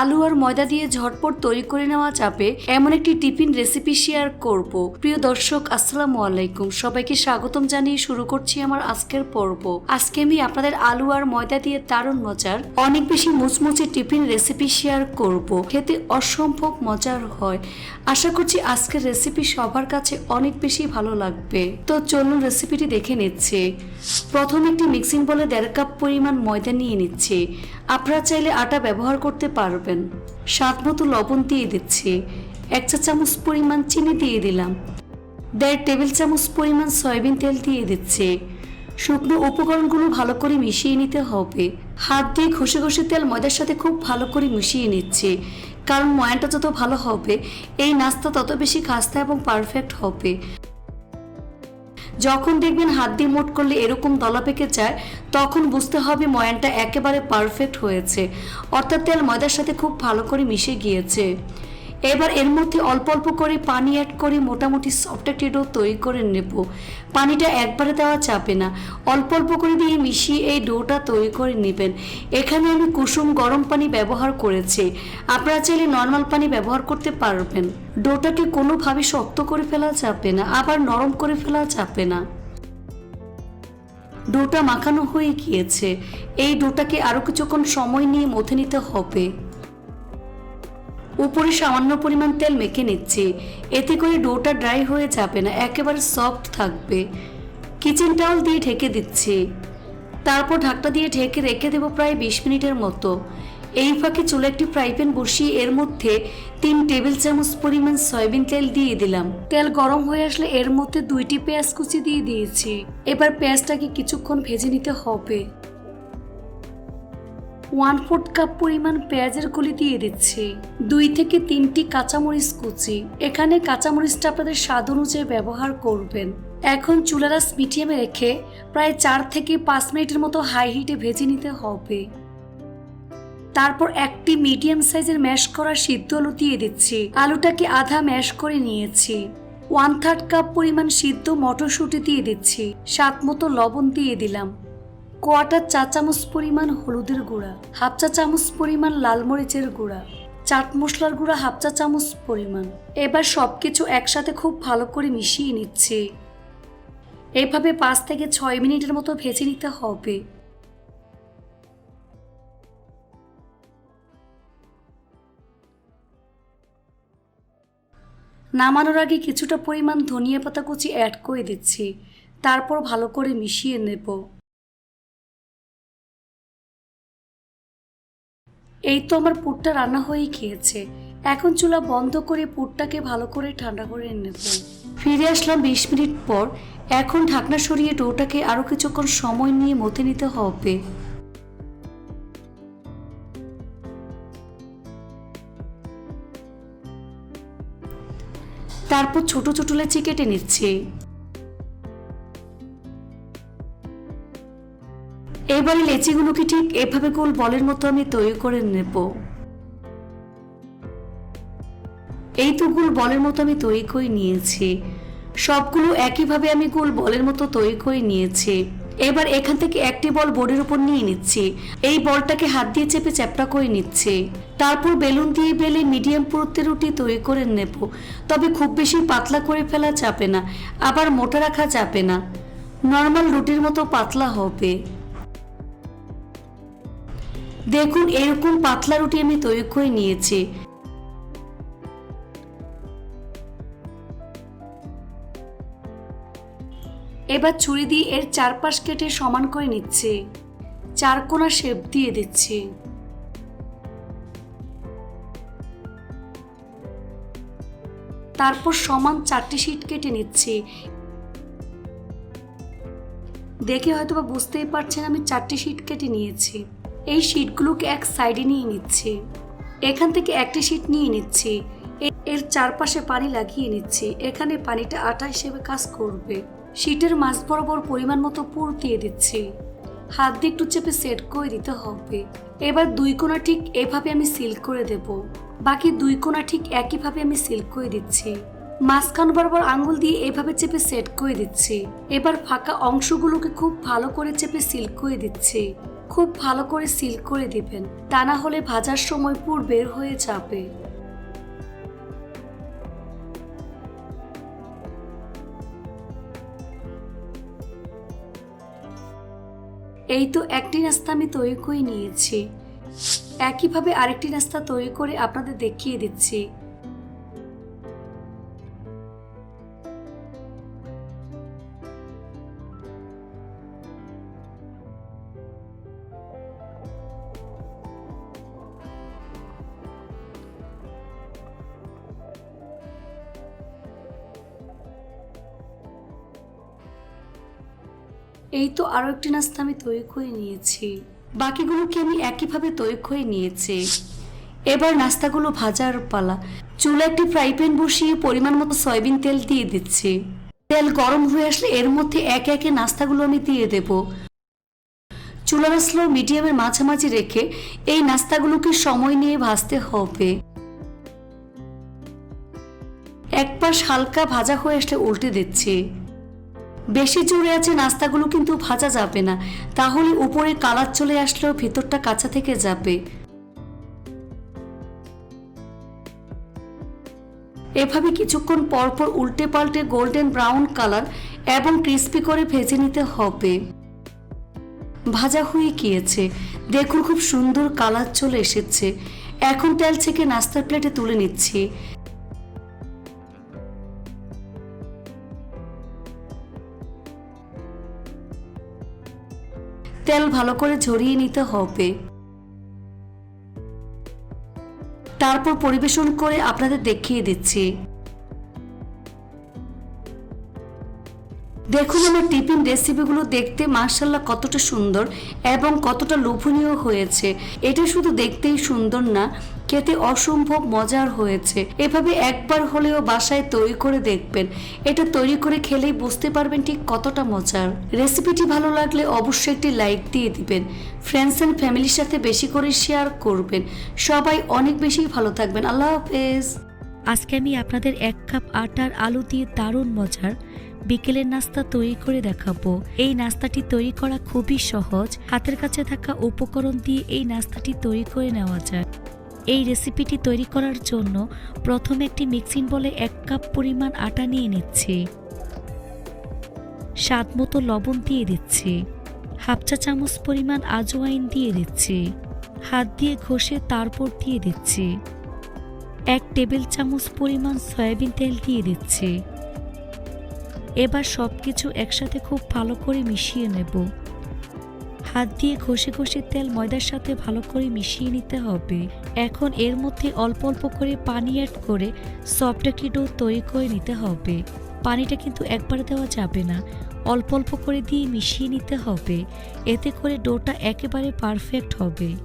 আলু আর ময়দা দিয়ে ঝটপট তৈরি করে নেওয়া যাবে এমন একটি টিফিন রেসিপি শেয়ার করব। প্রিয় দর্শক, আসসালামু আলাইকুম। সবাইকে স্বাগতম জানিয়ে শুরু করছি আমার আজকের পর্ব। আজকে আমি আপনাদের আলু আর ময়দা দিয়ে দারুণ মজার, অনেক বেশি মুচমুচে টিফিন রেসিপি শেয়ার করব। খেতে অসম্ভব মজার হয়। আশা করছি আজকের রেসিপি সবার কাছে অনেক বেশি ভালো লাগবে। তো চলুন রেসিপিটি দেখে নিচ্ছে। প্রথম একটি মিক্সিং বলে দেড় কাপ পরিমাণ ময়দা নিয়ে নিচ্ছে। আপনারা চাইলে আটা ব্যবহার করতে পারবেন। স্বাদ মতো লবণ দিয়ে দিচ্ছি। এক চা চামচ পরিমাণ চিনি দিয়ে দিলাম। দেড় টেবিল চামচ পরিমাণ সয়াবিন তেল দিয়ে দিচ্ছে। শুকনো উপকরণগুলো ভালো করে মিশিয়ে নিতে হবে। হাত দিয়ে ঘষে ঘষে তেল ময়দার সাথে খুব ভালো করে মিশিয়ে নিচ্ছে। কারণ ময়ানটা যত ভালো হবে, এই নাস্তা তত বেশি খাস্তা এবং পারফেক্ট হবে। যখন দেখবেন হাত দিয়ে মোট করলে এরকম দলা পেকে যায়, তখন বুঝতে হবে ময়ানটা একেবারে পারফেক্ট হয়েছে। অর্থাৎ তেল ময়দার সাথে খুব ভালো করে মিশে গিয়েছে। এবার এর মধ্যে অল্প অল্প করে পানি অ্যাড করে মোটামুটি সফট একটি ডো তৈরি করে নেব। পানিটা একবারে দেওয়া চাপে না। অল্প অল্প করে দিয়ে মিশিয়ে এই ডোটা তৈরি করে নেবেন। এখানে আমি কুসুম গরম পানি ব্যবহার করেছি। আপনারা চাইলে নর্মাল পানি ব্যবহার করতে পারবেন। ডোটাকে কোনোভাবে শক্ত করে ফেলা যাবে না, আবার নরম করে ফেলা যাবে না। ডোটা মাখানো হয়ে গিয়েছে। এই ডোটাকে আরও কিছুক্ষণ সময় নিয়ে মথে নিতে হবে। উপরে সামান্য পরিমাণ তেল মেখে নিচ্ছি। এতে করে ডোটা ড্রাই হয়ে যাবে না, একেবারে সফট থাকবে। কিচেন টাওয়াল দিয়ে ঢেকে দিচ্ছি। তারপর ঢাকটা দিয়ে ঢেকে রেখে দেবো প্রায় বিশ মিনিটের মতো। এই ফাঁকে চুলে একটি ফ্রাই প্যান বসিয়ে এর মধ্যে তিন টেবিল চামচ পরিমাণ সয়াবিন তেল দিয়ে দিলাম। তেল গরম হয়ে আসলে এর মধ্যে দুইটি পেঁয়াজ কুচি দিয়ে দিয়েছি। এবার পেঁয়াজটাকে কিছুক্ষণ ভেজে নিতে হবে। ওয়ান ফোর্থ কাপ পরিমাণ পেঁয়াজের কলি দিয়ে দিচ্ছি। দুই থেকে তিনটি কাঁচামরিচ কুচি। এখানে কাঁচামরিচটা আপনাদের স্বাদ অনুযায়ী ব্যবহার করবেন। এখন চুলারাস মিডিয়ামে রেখে প্রায় চার থেকে পাঁচ মিনিটের মতো হাই হিটে ভেজে নিতে হবে। তারপর একটি মিডিয়াম সাইজের ম্যাশ করা সিদ্ধ আলু দিয়ে দিচ্ছি। আলুটাকে আধা ম্যাশ করে নিয়েছি। ওয়ান থার্ড কাপ পরিমাণ সিদ্ধ মটরশুঁটি দিয়ে দিচ্ছি। স্বাদ মতো লবণ দিয়ে দিলাম। কোয়াটার চা চামচ পরিমাণ হলুদের গুঁড়া, হাফ চা চামচ পরিমাণ লাল মরিচের গুঁড়া, চাট মশলার গুঁড়া হাফ চা চামচ পরিমাণ। এবার সব কিছু একসাথে খুব ভালো করে মিশিয়ে নিচ্ছে। এভাবে পাঁচ থেকে ছয় মিনিটের মতো ভেজে নিতে হবে। নামানোর আগে কিছুটা পরিমাণ ধনিয়া পাতা কুচি অ্যাড করে দিচ্ছি। তারপর ভালো করে মিশিয়ে নেব। এই তো আমার পুরটা রান্না হয়েই খেয়েছে। এখন চুলা বন্ধ করে পুরটাকে ভালো করে ঠান্ডা করে নেব ফিরে আসলাম বিশ মিনিট পর। এখন ঢাকনা সরিয়ে ডোটাকে আরও কিছুক্ষণ সময় নিয়ে মতে নিতে হবে। তারপর ছোট ছোট লেচি কেটে নিচ্ছি। এবারে লেচিগুলোকে ঠিক এভাবে গোল বলের মতো আমি তৈরি করে নেব। এই তো গোল বলের মতো আমি তৈরি করে নিয়েছি। সবগুলো একইভাবে আমি গোল বলের মতো তৈরি করে নিয়েছি। এবার এখান থেকে একটি বল বোর্ডের উপর নিয়ে নিচ্ছি। এই বলটাকে হাত দিয়ে চেপে চ্যাপটা করে নিচ্ছে। তারপর বেলুন দিয়ে বেলে মিডিয়াম পুরুত্বের রুটি তৈরি করে নেব। তবে খুব বেশি পাতলা করে ফেলা যাবে না, আবার মোটা রাখা যাবে না। নর্মাল রুটির মতো পাতলা হবে। দেখুন, এরকম পাতলা রুটি আমি তৈরি করে নিয়েছি। এবার ছুরি দিয়ে এর চারপাশ কেটে সমান করে নিচ্ছে। চার কোনা শেপ দিয়ে দিচ্ছি। তারপর সমান চারটি শিট কেটে নিচ্ছি। দেখে হয়তো বা বুঝতেই পারছেন আমি চারটি শিট কেটে নিয়েছি। এই শিটগুলোকে এক সাইডে নিয়ে নিচ্ছি। এখান থেকে একটি শিট নিয়ে নিচ্ছি। এর চারপাশে পানি লাগিয়ে নিচ্ছি। এখানে পানিটা আটা হিসেবে কাজ করবে। শিটের মাছ বরাবর পরিমাণ মতো পুর দিয়ে দিচ্ছি। হাত দিয়ে একটু চেপে সেট করে দিতে হবে। এবার দুই কোণা ঠিক এভাবে আমি সিল করে দেব। বাকি দুই কোণা ঠিক একইভাবে আমি সিল করে দিচ্ছি। মাঝখান বরাবর আঙ্গুল দিয়ে এভাবে চেপে সেট করে দিচ্ছি। এবার ফাঁকা অংশগুলোকে খুব ভালো করে চেপে সিল করে দিচ্ছি। খুব ভালো করে সিল করে দিবেন। তা না হলে ভাজার সময় পুর বের হয়ে যাবে। এই তো একটি নাস্তা আমি তৈরি করে নিয়েছি। একইভাবে আরেকটি নাস্তা তৈরি করে আপনাদের দেখিয়ে দিচ্ছি। এই তো আরও একটি নাস্তা আমি তৈরি করে নিয়েছি। বাকিগুলোকে আমি একইভাবে তৈরি করে নিয়েছি? এবার নাস্তাগুলো ভাজার পালা। চুলা একটি ফ্রাই প্যান বসিয়ে পরিমাণ মতো সয়াবিন তেল দিয়ে দিচ্ছি। তেল গরম হয়ে আসলে এর মধ্যে একে একে নাস্তাগুলো আমি দিয়ে দেব। চুলার স্লো মিডিয়ামের মাঝামাঝি রেখে এই নাস্তাগুলোকে সময় নিয়ে ভাজতে হবে। এক পাশ হালকা ভাজা হয়ে আসলে উল্টে দিচ্ছি। বেশি জোরে আছে নাস্তাগুলো কিন্তু ভাজা যাবে না। তাহলে উপরে কালার চলে আসলেও ভেতরটা কাঁচা থেকে যাবে। এভাবে কিছুক্ষণ পরপর পর উল্টে পাল্টে গোল্ডেন ব্রাউন কালার এবং ক্রিস্পি করে ভেজে নিতে হবে। ভাজা হয়ে গিয়েছে। দেখুন খুব সুন্দর কালার চলে এসেছে। এখন তেল থেকে নাস্তার প্লেটে তুলে নিচ্ছি। তেল ভালো করে ঝরিয়ে নিতে হবে। তারপর পরিবেশন করে আপনাদের দেখিয়ে দিচ্ছি। দেখুন আমার টিফিন রেসিপিগুলো দেখতে মার্শাল্লাহ কতটা সুন্দর এবং কতটা লোভনীয় হয়েছে। এটা শুধু দেখতেই সুন্দর না, খেতে অসম্ভব মজার হয়েছে। এভাবে একবার হলেও বাসায় তৈরি করে দেখবেন। এটা তৈরি করে খেলেই বুঝতে পারবেন ঠিক কতটা মজার। রেসিপিটি ভালো লাগলে অবশ্যই একটি লাইক দিয়ে দিবেন। ফ্রেন্ডস অ্যান্ড ফ্যামিলির সাথে বেশি করে শেয়ার করবেন। সবাই অনেক বেশি ভালো থাকবেন। আল্লাহ হাফেজ। আজকে আমি আপনাদের এক কাপ আটার আলু দিয়ে দারুণ মজার বিকেলের নাস্তা তৈরি করে দেখাবো। এই নাস্তাটি তৈরি করা খুবই সহজ। হাতের কাছে থাকা উপকরণ দিয়ে এই নাস্তাটি তৈরি করে নেওয়া যায়। এই রেসিপিটি তৈরি করার জন্য প্রথমে একটি মিক্সিং বলে এক কাপ পরিমাণ আটা নিয়ে নিচ্ছি। স্বাদ মতো লবণ দিয়ে দিচ্ছি। হাফ চা চামচ পরিমাণ আজওয়াইন দিয়ে দিচ্ছি। হাত দিয়ে ঘষে তারপর দিয়ে দিচ্ছি। এক টেবিল চামচ পরিমাণ সয়াবিন তেল দিয়ে দিচ্ছি। এবার সব কিছু একসাথে খুব ভালো করে মিশিয়ে নেব। হাত দিয়ে ঘষে ঘষে তেল ময়দার সাথে ভালো করে মিশিয়ে নিতে হবে। এখন এর মধ্যে অল্প অল্প করে পানি অ্যাড করে সফট একটি ডো তৈরি করে নিতে হবে। পানিটা কিন্তু একবার দেওয়া যাবে না। অল্প অল্প করে দিয়ে মিশিয়ে নিতে হবে। এতে করে ডোটা একেবারে পারফেক্ট হবে।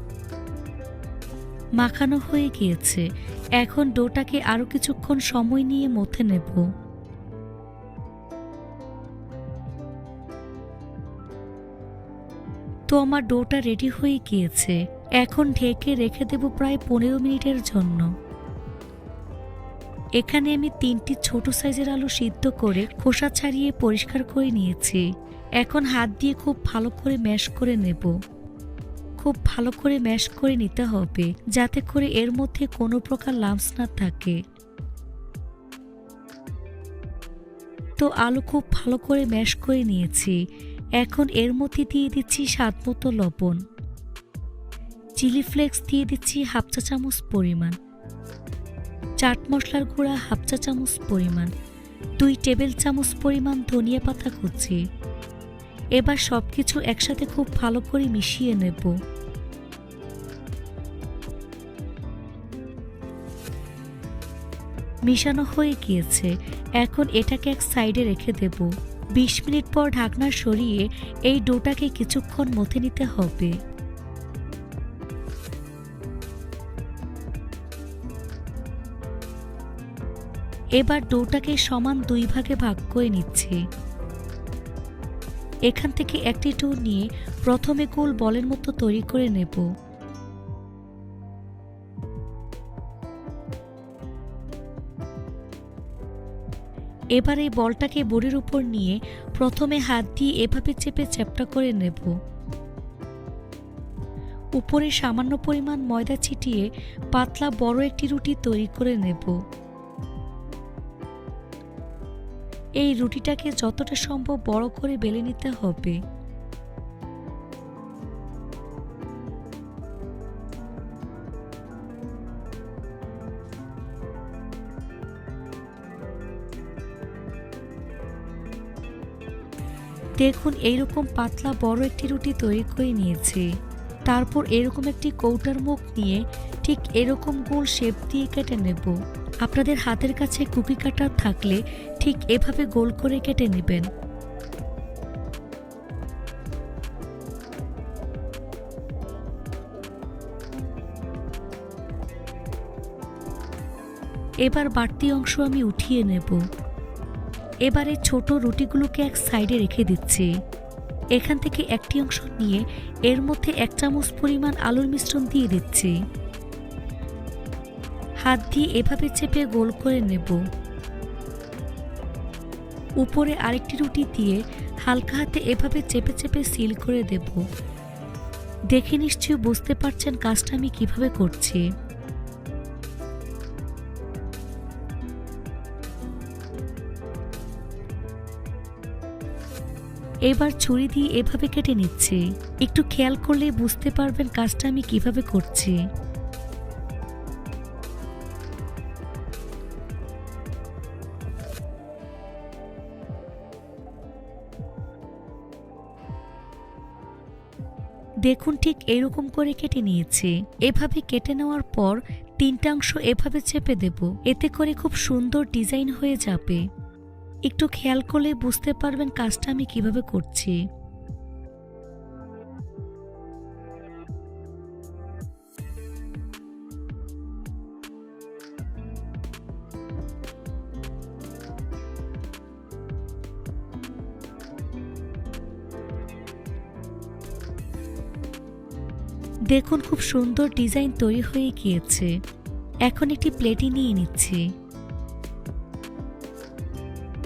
মাখানো হয়ে গিয়েছে। এখন ডোটাকে আরও কিছুক্ষণ সময় নিয়ে মথে নেব। তো আমার ডোটা রেডি হয়ে গিয়েছে। এখন ঢেকে রেখে দেব প্রায় পনেরো মিনিটের জন্য। এখানে আমি তিনটি ছোট সাইজের আলু সিদ্ধ করে খোসা ছাড়িয়ে পরিষ্কার করে নিয়েছি। এখন হাত দিয়ে খুব ভালো করে ম্যাশ করে নেব। খুব ভালো করে ম্যাশ করে নিতে হবে, যাতে করে এর মধ্যে কোনো প্রকার লামস না থাকে। তো আলু খুব ভালো করে ম্যাশ করে নিয়েছি। এখন এর মধ্যে দিয়ে দিচ্ছি স্বাদ মতো লবণ। চিলি ফ্লেক্স দিয়ে দিচ্ছি হাফ চা চামচ পরিমাণ। চাট মশলার গুঁড়া হাফ চা চামচ পরিমাণ। দুই টেবিল চামচ পরিমাণ ধনিয়া পাতা কুচি। এবার সব কিছু একসাথে খুব ভালো করে মিশিয়ে নেব। মিশানো হয়ে গিয়েছে। এখন এটাকে এক সাইডে রেখে দেব। বিশ মিনিট পর ঢাকনা সরিয়ে এই ডোটাকে কিছুক্ষণ মথে নিতে হবে। এবার ডোটাকে সমান দুই ভাগে ভাগ করে নিচ্ছে। এখান থেকে একটি ডো নিয়ে প্রথমে গোল বলের মতো তৈরি করে নেব। এবার এই বলটাকে বোর্ডের উপর নিয়ে প্রথমে হাত দিয়ে এভাবে চেপে চ্যাপটা করে নেব। উপরে সামান্য পরিমাণ ময়দা ছিটিয়ে পাতলা বড় একটি রুটি তৈরি করে নেব। এই রুটিটাকে যতটা সম্ভব বড় করে বেলে নিতে হবে। দেখুন, এইরকম পাতলা বড় একটি রুটি তৈরি করে নিয়েছি। তারপর এরকম একটি কৌটার মুখ নিয়ে ঠিক এরকম গোল শেপ দিয়ে কেটে নেব। আপনাদের হাতের কাছে কুকি কাটার থাকলে ঠিক এভাবে গোল করে কেটে নেবেন। এবার বাড়তি অংশ আমি উঠিয়ে নেব। এবারে ছোট রুটিগুলোকে এক সাইডে রেখে দিচ্ছি। এখান থেকে একটি অংশ নিয়ে এর মধ্যে এক চামচ পরিমাণ আলুর মিশ্রণ দিয়ে দিচ্ছি। হাত দিয়ে এভাবে চেপে গোল করে নেব। উপরে আরেকটি রুটি দিয়ে হালকা হাতে এভাবে চেপে চেপে সিল করে দেব। দেখে নিশ্চয়ই বুঝতে পারছেন কাজটা আমি কীভাবে করছি। এবার ছুরি দিয়ে এভাবে কেটে নিচ্ছি। একটু খেয়াল করলে বুঝতে পারবেন কাজটা আমি কীভাবে করছি। দেখুন ঠিক এরকম করে কেটে নিয়েছি। এভাবে কেটে নেওয়ার পর তিনটা অংশ এভাবে চেপে দেব। এতে করে খুব সুন্দর ডিজাইন হয়ে যাবে। একটু খেয়াল করলে বুঝতে পারবেন কাজটা আমি কীভাবে করছি। দেখুন, খুব সুন্দর ডিজাইন তৈরি হয়ে গিয়েছে। এখন একটি প্লেটে নিয়ে নিচ্ছি।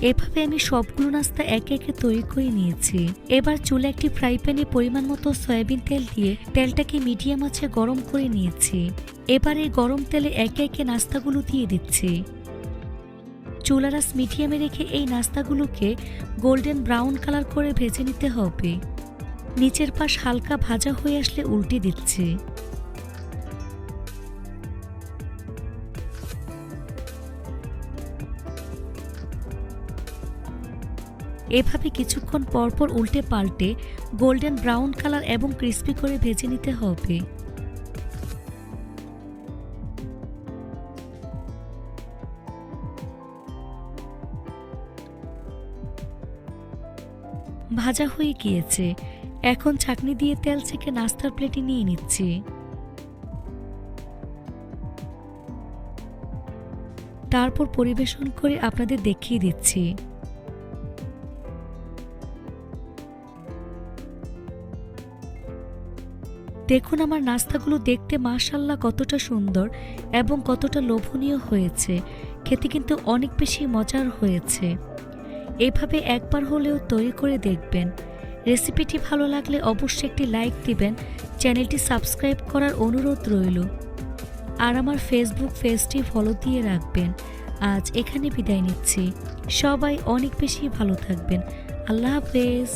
এভাবে আমি সবগুলো নাস্তা একে একে তৈরি করে নিয়েছি। এবার চুলে একটি ফ্রাই প্যানে পরিমাণ মতো সয়াবিন তেল দিয়ে তেলটাকে মিডিয়াম আছে গরম করে নিয়েছি। এবার এই গরম তেলে একে একে নাস্তাগুলো দিয়ে দিচ্ছি। চুলারাস মিডিয়ামে রেখে এই নাস্তাগুলোকে গোল্ডেন ব্রাউন কালার করে ভেজে নিতে হবে। নিচের পাশ হালকা ভাজা হয়ে আসলে উল্টে দিচ্ছি। এভাবে কিছুক্ষণ পরপর উল্টে পাল্টে গোল্ডেন ব্রাউন কালার এবং ক্রিস্পি করে ভেজে নিতে হবে। ভাজা হয়ে গিয়েছে। এখন ছাকনি দিয়ে তেল ছেঁকে নাস্তার প্লেটে নিয়ে নিচ্ছি। তারপর পরিবেশন করে আপনাদের দেখিয়ে দিচ্ছি। দেখুন আমার নাস্তাগুলো দেখতে মাশাল্লাহ কতটা সুন্দর এবং কতটা লোভনীয় হয়েছে। খেতে কিন্তু অনেক বেশি মজার হয়েছে। এভাবে একবার হলেও তৈরি করে দেখবেন। রেসিপিটি ভালো লাগলে অবশ্যই একটি লাইক দিবেন, চ্যানেলটি সাবস্ক্রাইব করার অনুরোধ রইল। আর আমার ফেসবুক পেজটি ফলো দিয়ে রাখবেন। আজ এখানে বিদায় নিচ্ছি। সবাই অনেক বেশি ভালো থাকবেন। আল্লাহ হাফেজ।